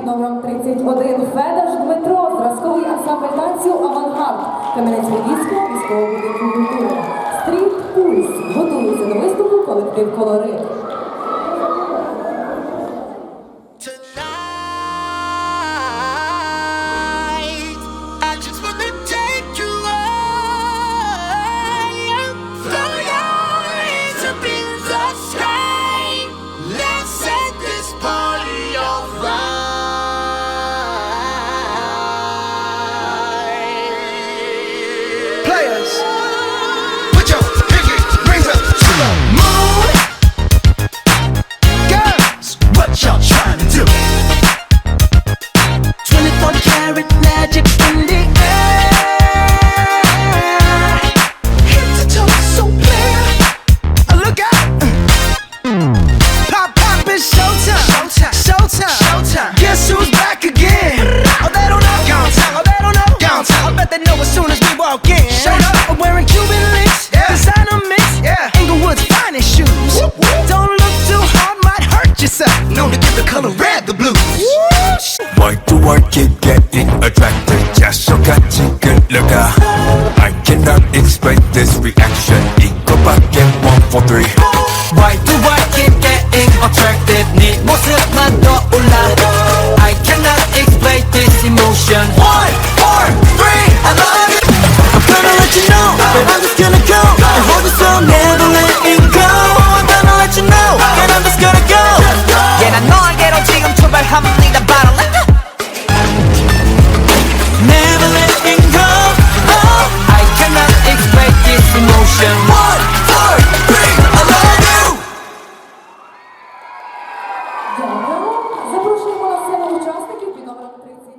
під номером 31 Федаш Дмитро, зразковий ансамбль танцю Авангард, Кам'янець-Подільського міського будинку культури. Стріт Пульс готується до виступу колектив Колорит. they know as soon as we walk in. Showed up. I'm wearing Cuban links. Yeah. Designer mix. Yeah. Inglewood's finest shoes. Don't look too hard, might hurt yourself. Known to give the color red the blues. Why do I keep getting attracted? 야속같이 끌려가 I cannot explain this reaction 이거밖에 one for three Why do I keep getting attracted? 네 모습만 떠올라. I cannot explain this emotion. One, gonna go and hold you so never letting go. I'm gonna let you know that I'm just gonna go. Yeah, 난 너에게로 지금 출발합니다. 바로 let go. Never letting go. Oh, I cannot explain this emotion. One, four, three, I love you. Дякуємо. Запрошуємо